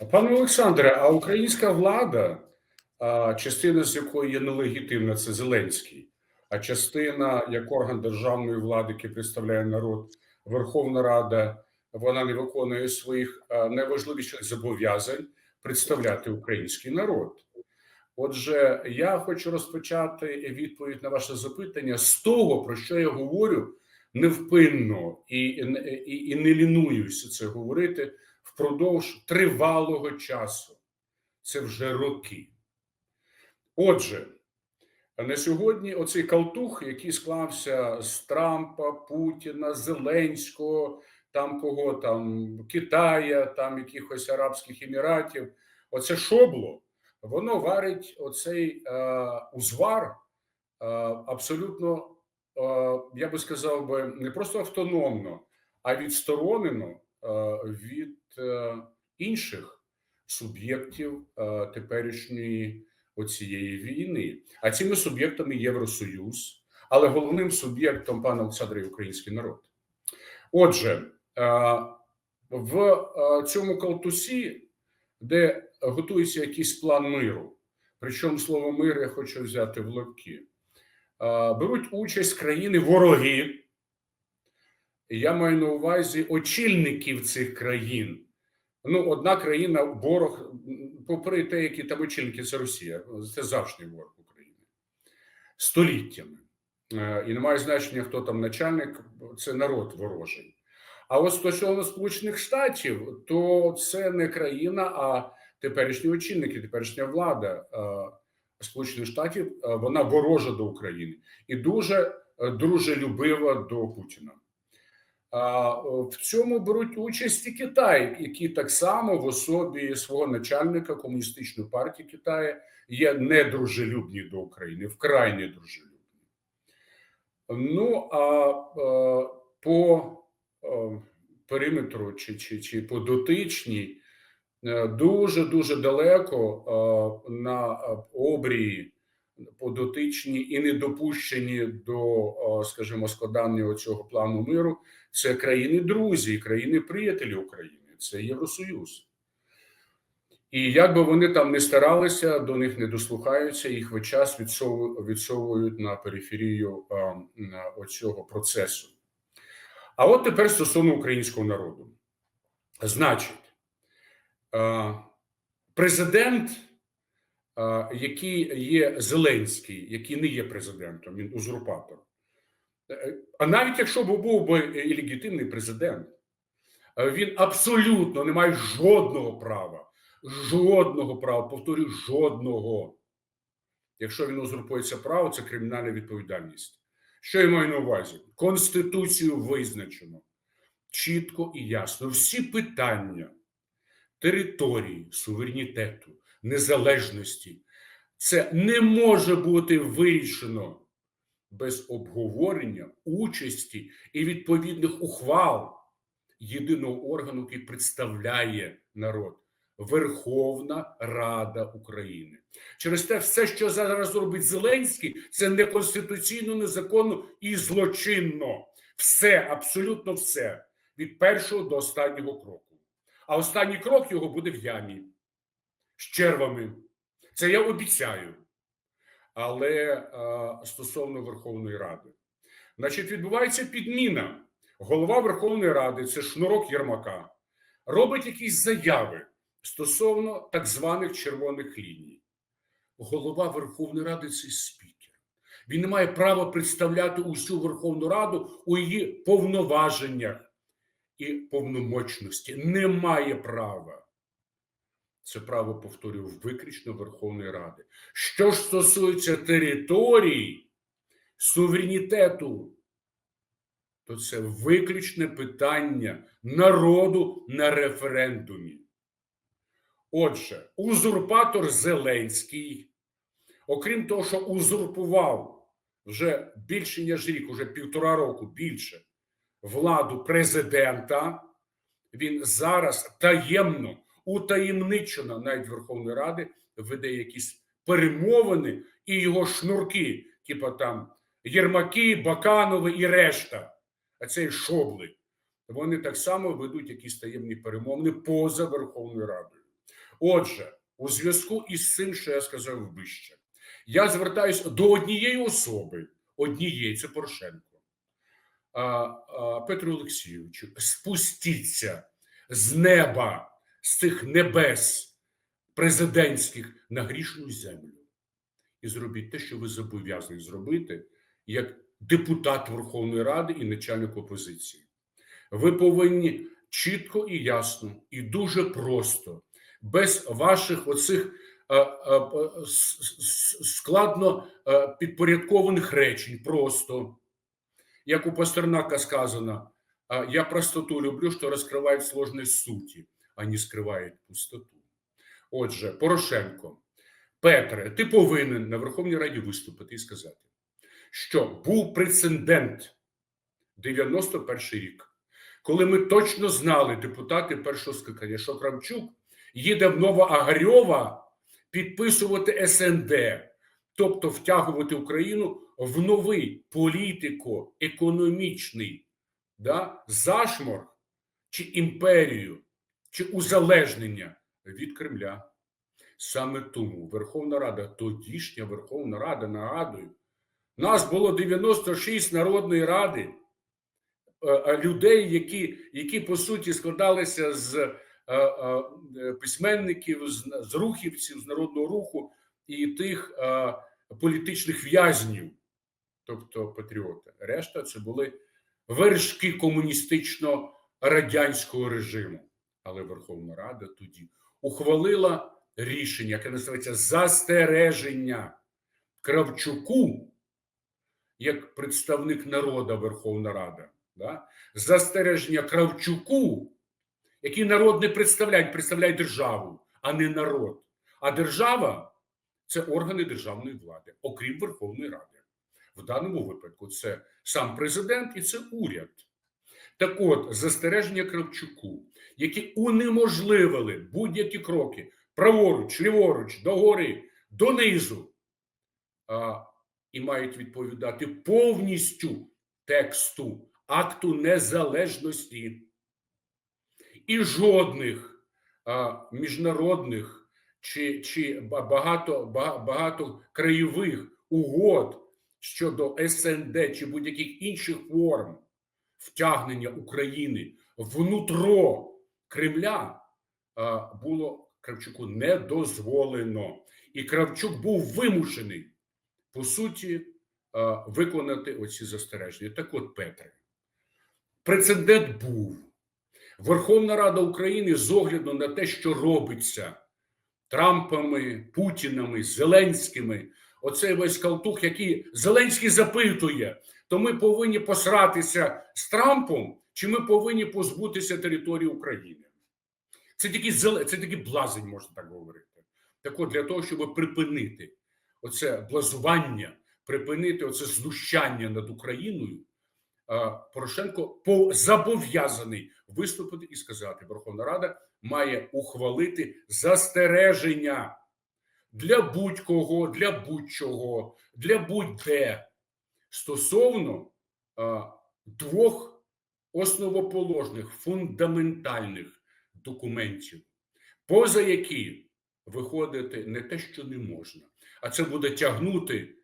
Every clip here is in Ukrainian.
Пане Олександре, а українська влада, частина з якої є нелегітимна, це Зеленський, а частина як орган державної влади, який представляє народ, Верховна Рада, вона не виконує своїх найважливіших зобов'язань представляти український народ. Отже, я хочу розпочати відповідь на ваше запитання з того, про що я говорю невпинно і, і, і не лінуюся це говорити впродовж тривалого часу. Це вже роки. Отже, на сьогодні оцей калтух, який склався з Трампа, Путіна, Зеленського, там кого там Китая, там якихось Арабських Еміратів, оце шобло, воно варить оцей е, узвар е, абсолютно, е, я би сказав би, не просто автономно, а відсторонено від е, інших суб'єктів е, теперішньої оцієї війни. А цими суб'єктами Євросоюз, але головним суб'єктом пана Олександра український народ. Отже, е, в е, цьому калтусі, де готується якийсь план миру, причому слово мир я хочу взяти в лапки, е, беруть участь країни вороги. Я маю на увазі очільників цих країн. Ну, одна країна ворог, попри те, які там очільники, це Росія, це завжди ворог України століттями. Е, І немає значення, хто там начальник, це народ ворожий. А от стосовно Сполучених Штатів, то це не країна, а теперішні очільники, теперішня влада е, Сполучених Штатів, е, вона ворожа до України і дуже дружелюбива до Путіна. В цьому беруть участь і Китай, який так само в особі свого начальника комуністичної партії Китаю є недружелюбні до України, вкрай недружелюбні. Ну а е, по е, периметру чи, чи, чи по дотичній дуже дуже далеко е, на обрії по дотичні і не допущені до, скажімо, складання цього плану миру. Це країни друзі, країни приятелі України, це Євросоюз. І як би вони там не старалися, до них не дослухаються, їх весь час відсовують, на периферію оцього процесу. А от тепер стосовно українського народу. Значить, президент, який є Зеленський, який не є президентом, він узурпатор. А навіть якщо б був би і легітимний президент, він абсолютно не має жодного права, жодного права, повторюю, жодного. Якщо він узурпується право, це кримінальна відповідальність. Що я маю на увазі? Конституцію визначено чітко і ясно. Всі питання території, суверенітету, незалежності, це не може бути вирішено без обговорення, участі і відповідних ухвал єдиного органу, який представляє народ Верховна Рада України. Через те, все, що зараз робить Зеленський, це неконституційно, незаконно і злочинно. Все, абсолютно все від першого до останнього кроку. А останній крок його буде в ямі з червами. Це я обіцяю але а, стосовно Верховної Ради, значить, відбувається підміна. Голова Верховної Ради, це шнурок Єрмака, робить якісь заяви стосовно так званих червоних ліній. Голова Верховної Ради це спікер. Він не має права представляти усю Верховну Раду у її повноваженнях і повномочності. Не має права. Це право повторюю виключно Верховної Ради. Що ж стосується території, суверенітету, то це виключне питання народу на референдумі. Отже, узурпатор Зеленський, окрім того, що узурпував вже більше ніж рік, уже півтора року більше владу президента, він зараз таємно утаємничено навіть Верховної Ради веде якісь перемовини і його шнурки, типа там Єрмаки, Баканови і решта, а це шобли. Вони так само ведуть якісь таємні перемовини поза Верховною Радою. Отже, у зв'язку із цим, що я сказав вище, я звертаюся до однієї особи, однієї це Порошенко. Петру Олексійовичу, спустіться з неба, з цих небес президентських на грішну землю. І зробіть те, що ви зобов'язані зробити як депутат Верховної Ради і начальник опозиції. Ви повинні чітко і ясно, і дуже просто, без ваших оцих е, е, е, с- с- складно е, підпорядкованих речень, просто. Як у Пастернака сказано, я простоту люблю, що розкривають сложність суті, а не скривають пустоту. Отже, Порошенко, Петре, ти повинен на Верховній Раді виступити і сказати, що був прецедент 91 рік, коли ми точно знали, депутати першого скликання, що Кравчук їде в Новоагарьова підписувати СНД, тобто втягувати Україну в новий політико-економічний да, зашмор чи імперію, чи узалежнення від Кремля. Саме тому Верховна Рада, тодішня Верховна Рада, нагадую, нас було 96 Народної Ради е, е, людей, які, які по суті складалися з е, письменників, з, рухівців, з народного руху і тих політичних в'язнів, тобто патріоти. Решта це були вершки комуністично-радянського режиму. Але Верховна Рада тоді ухвалила рішення, яке називається застереження Кравчуку як представник народу Верховна Рада. Да? Застереження Кравчуку, який народ не представляє, представляє державу, а не народ. А держава це органи державної влади, окрім Верховної Ради. В даному випадку це сам президент і це уряд. Так от, застереження Кравчуку, які унеможливили будь-які кроки праворуч, ліворуч, догори, донизу, а, і мають відповідати повністю тексту акту незалежності. І жодних а, міжнародних чи, чи багато, багато краєвих угод щодо СНД чи будь-яких інших форм втягнення України внутро Кремля було Кравчуку не дозволено. І Кравчук був вимушений, по суті, виконати оці застереження. Так от, Петре, прецедент був. Верховна Рада України з огляду на те, що робиться Трампами, Путінами, Зеленськими, оцей весь калтух, який Зеленський запитує, то ми повинні посратися з Трампом, чи ми повинні позбутися території України? Це такий це такий блазень, можна так говорити. Так от для того, щоб припинити оце блазування, припинити оце знущання над Україною, Порошенко по- зобов'язаний виступити і сказати: Верховна Рада має ухвалити застереження для будь-кого, для будь-чого, для будь-де стосовно а, двох основоположних фундаментальних документів, поза які виходити не те, що не можна, а це буде тягнути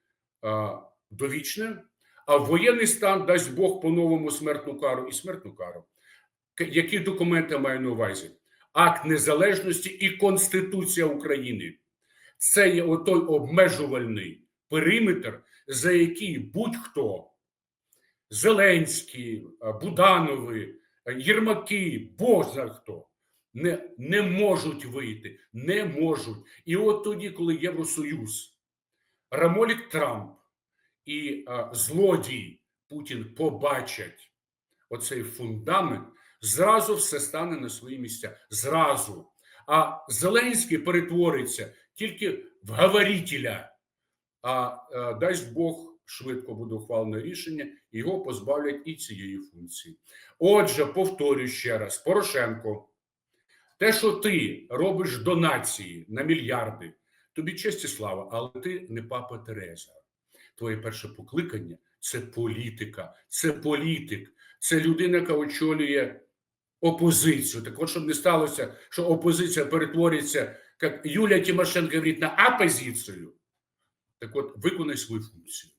а, довічне, а воєнний стан дасть Бог по-новому смертну кару і смертну кару. Які документи маю на увазі? Акт незалежності і Конституція України. Це є отой обмежувальний периметр, за який будь-хто Зеленський, Буданови, Єрмаки, Бог хто не, не можуть вийти, не можуть. І от тоді, коли Євросоюз, Рамолік Трамп і а, злодій Путін побачать оцей фундамент, зразу все стане на свої місця. Зразу. А Зеленський перетвориться тільки в говорителя. А, а дасть Бог швидко буде ухвалено рішення, його позбавлять і цієї функції. Отже, повторюю ще раз: Порошенко, те, що ти робиш донації на мільярди, тобі честь і слава, але ти не папа Тереза. Твоє перше покликання це політика, це політик, це людина, яка очолює опозицію. Так от, щоб не сталося, що опозиція перетвориться, як Юлія Тимошенко говорить, на опозицію. Так от, виконай свою функцію.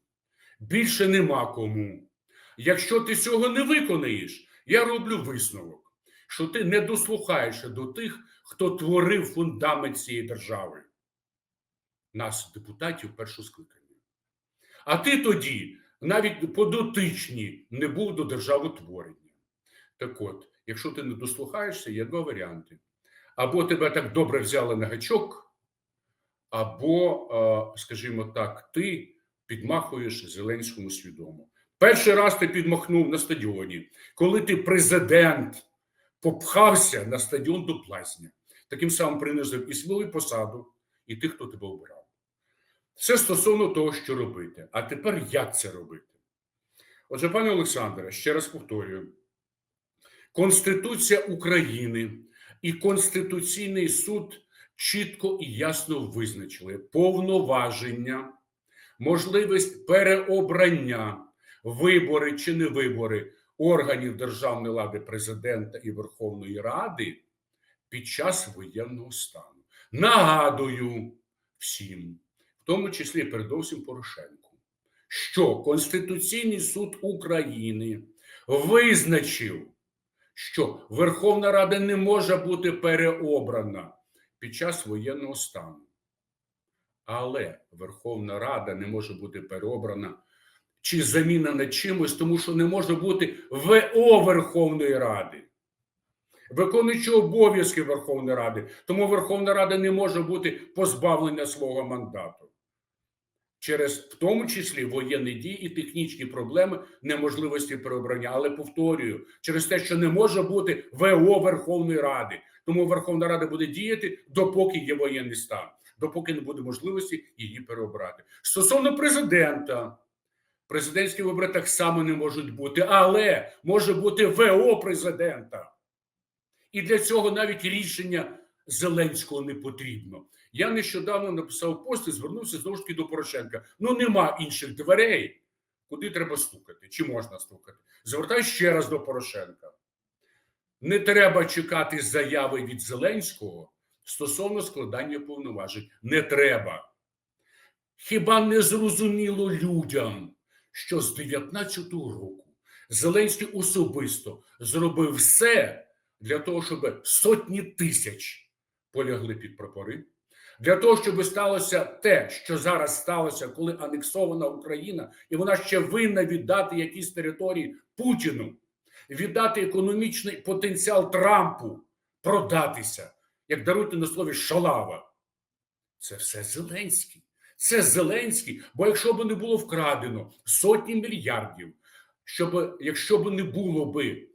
Більше нема кому. Якщо ти цього не виконаєш, я роблю висновок, що ти не дослухаєшся до тих, хто творив фундамент цієї держави. Нас, депутатів, першого скликання. А ти тоді навіть подотичні не був до державотворення. Так от, якщо ти не дослухаєшся, є два варіанти: або тебе так добре взяли на гачок, або, е, скажімо так, ти підмахуєш Зеленському свідомо. Перший раз ти підмахнув на стадіоні, коли ти президент попхався на стадіон до плазня, таким самим принизив і свою посаду, і тих, хто тебе обирав. Це стосовно того, що робити. А тепер як це робити? Отже, пане Олександре, ще раз повторюю: Конституція України і Конституційний суд чітко і ясно визначили повноваження, можливість переобрання, вибори чи не вибори органів державної влади президента і Верховної Ради під час воєнного стану. Нагадую всім, в тому числі передовсім Порошенку, що Конституційний суд України визначив, що Верховна Рада не може бути переобрана під час воєнного стану. Але Верховна Рада не може бути переобрана чи замінена чимось, тому що не може бути ВО Верховної Ради, виконуючи обов'язки Верховної Ради. Тому Верховна Рада не може бути позбавлена свого мандату. Через в тому числі воєнні дії і технічні проблеми неможливості переобрання. Але повторюю, через те, що не може бути ВО Верховної Ради. Тому Верховна Рада буде діяти, допоки є воєнний стан, допоки не буде можливості її переобрати. Стосовно президента, президентські вибори так само не можуть бути, але може бути ВО президента. І для цього навіть рішення Зеленського не потрібно. Я нещодавно написав пост і звернувся знову ж таки до Порошенка. Ну нема інших дверей, куди треба стукати, чи можна стукати. Звертаюся ще раз до Порошенка. Не треба чекати заяви від Зеленського стосовно складання повноважень. Не треба. Хіба не зрозуміло людям, що з 19-го року Зеленський особисто зробив все для того, щоб сотні тисяч полягли під прапори, для того, щоб сталося те, що зараз сталося, коли анексована Україна, і вона ще винна віддати якісь території Путіну, віддати економічний потенціал Трампу, продатися, як даруйте на слові шалава. Це все Зеленський. Це Зеленський. Бо якщо б не було вкрадено сотні мільярдів, щоб якщо б не було би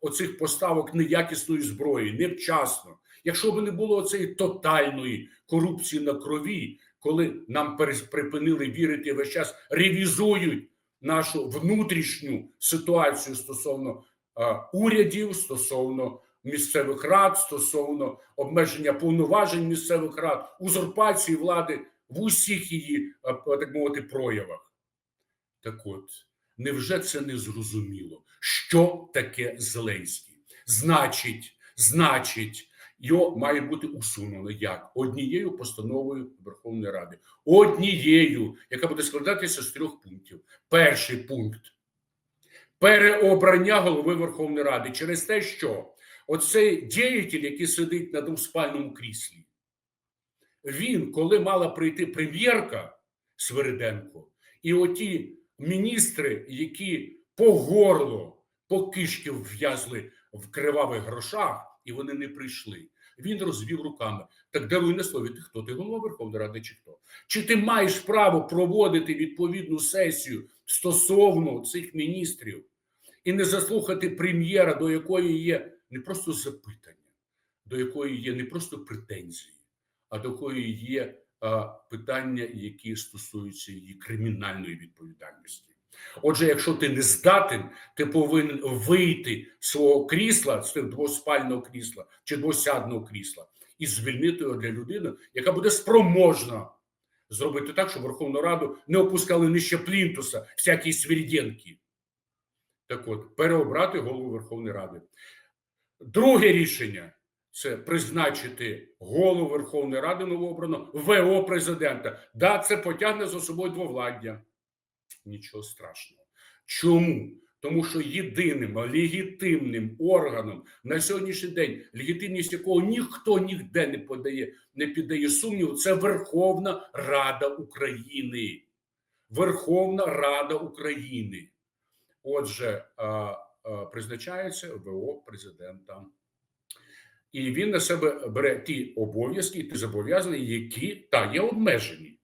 оцих поставок неякісної зброї, невчасно, якщо б не було цієї тотальної корупції на крові, коли нам припинили вірити весь час ревізують нашу внутрішню ситуацію стосовно урядів, стосовно місцевих рад, стосовно обмеження повноважень місцевих рад, узурпації влади в усіх її, так мовити, проявах. Так от, невже це не зрозуміло? Що таке Зеленський? Значить, значить, його має бути усунено як? Однією постановою Верховної Ради, однією, яка буде складатися з трьох пунктів. Перший пункт. Переобрання голови Верховної Ради через те, що оцей діятель, який сидить на двоспальному кріслі, він, коли мала прийти прем'єрка Свириденко, і оті міністри, які по горло, по кишки в'язли в кривавих грошах, і вони не прийшли. Він розвів руками. Так даруй на слові, ти хто ти голова Верховної Ради, чи хто? Чи ти маєш право проводити відповідну сесію стосовно цих міністрів і не заслухати прем'єра, до якої є не просто запитання, до якої є не просто претензії, а до якої є а, питання, які стосуються її кримінальної відповідальності? Отже, якщо ти не здатен, ти повинен вийти з свого крісла, з двоспального крісла чи двосядного крісла, і звільнити його для людини, яка буде спроможна зробити так, щоб Верховну Раду не опускали нижче плінтуса всякі свіріденки. Так от, переобрати голову Верховної Ради. Друге рішення це призначити голову Верховної Ради новообрано ВО президента. Да, це потягне за собою двовладдя. Нічого страшного. Чому? Тому що єдиним легітимним органом на сьогоднішній день, легітимність якого ніхто ніде не подає, не піддає сумніву, це Верховна Рада України. Верховна Рада України. Отже, призначається ВО президента. І він на себе бере ті обов'язки, ті зобов'язання, які та є обмежені,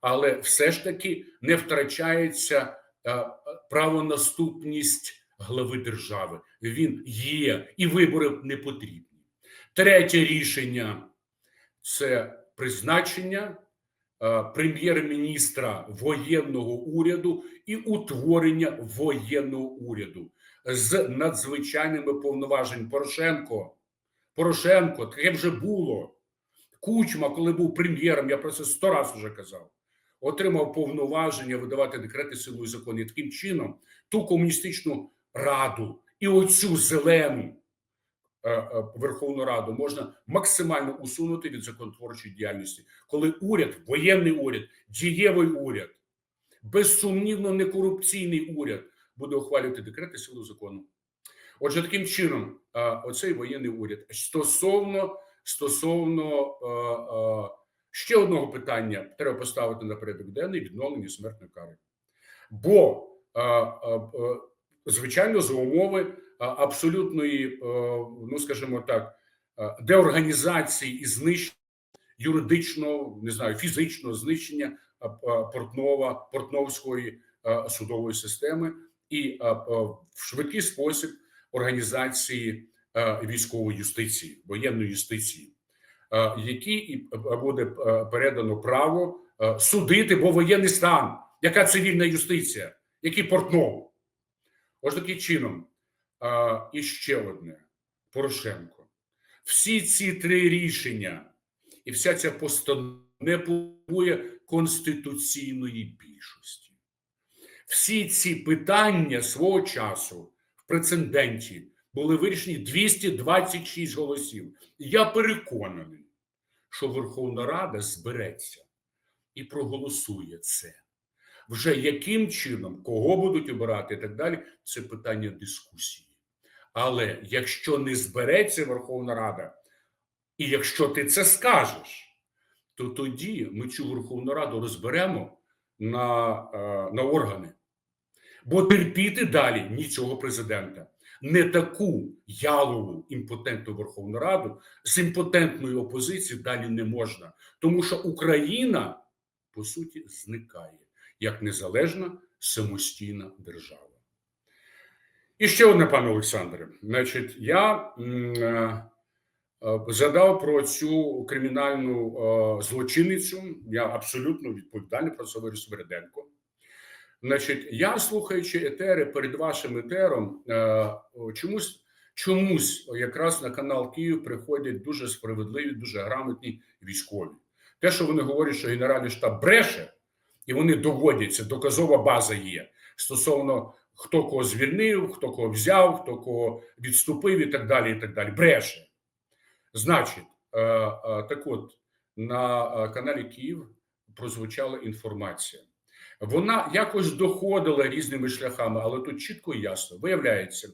але все ж таки не втрачається е, правонаступність глави держави. Він є, і вибори не потрібні. Третє рішення це призначення е, прем'єр-міністра воєнного уряду і утворення воєнного уряду з надзвичайними повноваженнями Порошенко. Порошенко, таке вже було. Кучма, коли був прем'єром, я про це сто разів вже казав, отримав повноваження видавати декрети силою закону. І таким чином ту комуністичну раду і оцю зелену е, е, Верховну Раду можна максимально усунути від законотворчої діяльності, коли уряд, воєнний уряд, дієвий уряд, безсумнівно некорупційний уряд буде ухвалювати декрети силою закону. Отже, таким чином, оцей воєнний уряд стосовно стосовно ще одного питання треба поставити на порядок денний відновлення смертної кари. Бо, звичайно, за умови абсолютної, ну скажімо так, деорганізації і знищення юридичного, не знаю, фізичного знищення портнова портновської судової системи і в швидкий спосіб організації військової юстиції, воєнної юстиції, е, якій і буде е, передано право е, судити, бо воєнний стан, яка цивільна юстиція, який портнов. Ось таким чином. Е, І ще одне: Порошенко. Всі ці три рішення і вся ця постанова не потребує конституційної більшості. Всі ці питання свого часу в прецеденті були вирішені 226 голосів. Я переконаний, що Верховна Рада збереться і проголосує це. Вже яким чином, кого будуть обирати і так далі, це питання дискусії. Але якщо не збереться Верховна Рада, і якщо ти це скажеш, то тоді ми цю Верховну Раду розберемо на, е, на органи. Бо терпіти далі ні цього президента, не таку ялову імпотентну Верховну Раду з імпотентною опозицією далі не можна, тому що Україна по суті зникає як незалежна самостійна держава. І ще одне, пане Олександре. Значить, я е, е, задав про цю кримінальну е, злочинницю. Я абсолютно відповідальний про це говорю Свереденко. Значить, я слухаючи етери перед вашим етером, е, чомусь чомусь якраз на канал Київ приходять дуже справедливі, дуже грамотні військові. Те, що вони говорять, що Генеральний штаб бреше, і вони доводяться, доказова база є стосовно хто кого звільнив, хто кого взяв, хто кого відступив, і так далі. і так далі. Бреше. Значить, е, е, так от на каналі Київ прозвучала інформація. Вона якось доходила різними шляхами, але тут чітко і ясно виявляється,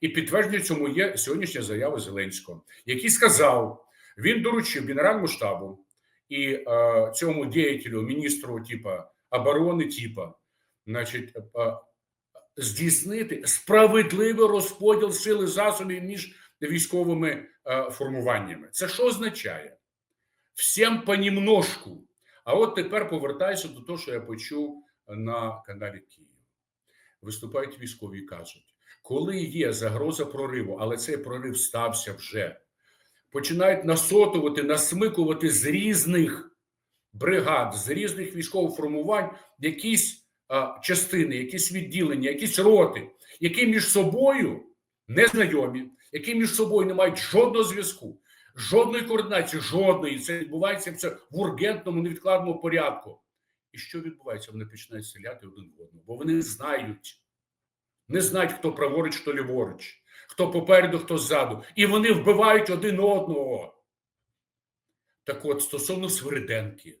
і підтвердження цьому є сьогоднішня заява Зеленського, який сказав, він доручив Генеральному штабу і е, цьому діятелю, міністру типа оборони, типа, значить, е, здійснити справедливий розподіл сили засобів між військовими е, формуваннями. Це що означає? Всім понемножку. А от тепер повертаюся до того, що я почув на каналі Київ. Виступають військові і кажуть, коли є загроза прориву, але цей прорив стався вже, починають насотувати, насмикувати з різних бригад, з різних військових формувань якісь а, частини, якісь відділення, якісь роти, які між собою незнайомі, які між собою не мають жодного зв'язку. Жодної координації, жодної. Це відбувається це в ургентному, невідкладному порядку. І що відбувається? Вони починають стріляти один в одного, бо вони знають, не знають, хто праворуч, хто ліворуч. хто попереду, хто ззаду, і вони вбивають один одного. Так от, стосовно Свириденки,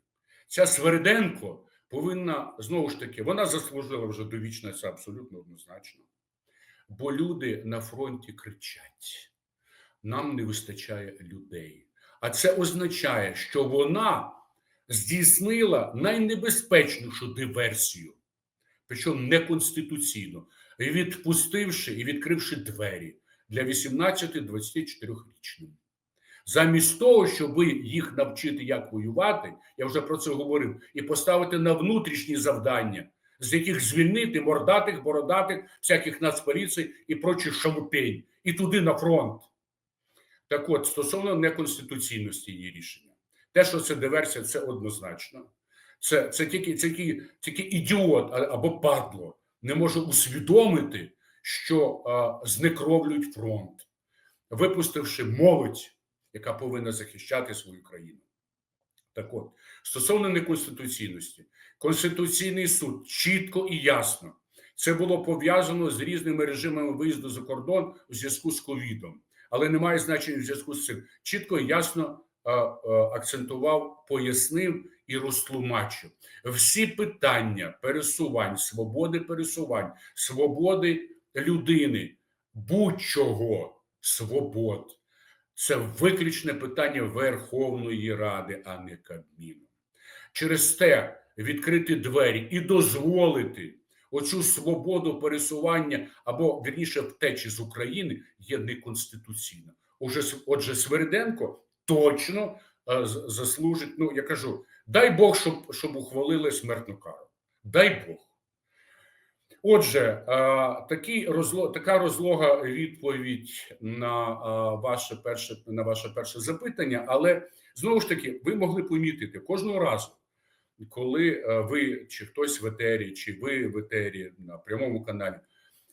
ця Свириденко повинна знову ж таки, вона заслужила вже довічне, це абсолютно однозначно. Бо люди на фронті кричать: нам не вистачає людей. А це означає, що вона здійснила найнебезпечнішу диверсію, причому неконституційно, відпустивши і відкривши двері для 18-24-річним. Замість того, щоб їх навчити, як воювати, я вже про це говорив, і поставити на внутрішні завдання, з яких звільнити мордатих, бородатих, всяких нацполіцій і прочих шалупень, і туди на фронт. Так от, стосовно неконституційності її рішення, те, що це диверсія, це однозначно. Це, це тільки, тільки, тільки ідіот або падло не може усвідомити, що а, знекровлюють фронт, випустивши молодь, яка повинна захищати свою країну. Так от, стосовно неконституційності, Конституційний суд чітко і ясно це було пов'язано з різними режимами виїзду за кордон у зв'язку з ковідом, але немає значення в зв'язку з цим. Чітко і ясно а, а, акцентував, пояснив і розтлумачив всі питання пересувань, свободи пересувань, свободи людини, будь-чого свобод. Це виключне питання Верховної Ради, а не Кабміну. Через те відкрити двері і дозволити оцю свободу пересування або вірніше втечі з України є неконституційно. Уже отже, Свериденко точно е, заслужить. Ну я кажу, дай Бог, щоб, щоб ухвалили смертну кару. Дай Бог. Отже, е, такий розло, така розлога відповідь на е, ваше перше на ваше перше запитання, але знову ж таки, ви могли помітити кожного разу, коли е, ви чи хтось в етері, чи ви в етері на прямому каналі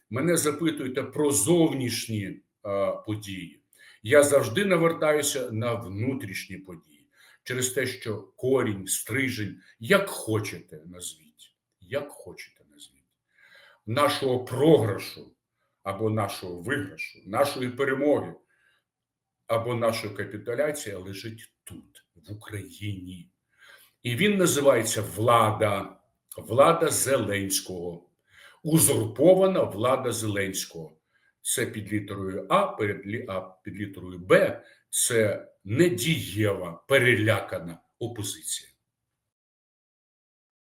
мене запитуєте про зовнішні е, події. Я завжди навертаюся на внутрішні події через те, що корінь, стрижень, як хочете назвіть, як хочете назвіть нашого програшу або нашого виграшу, нашої перемоги або нашої капітуляції лежить тут, в Україні. І він називається влада, влада Зеленського, узурпована влада Зеленського. Це під літерою А, перед а під літерою Б це недієва, перелякана опозиція.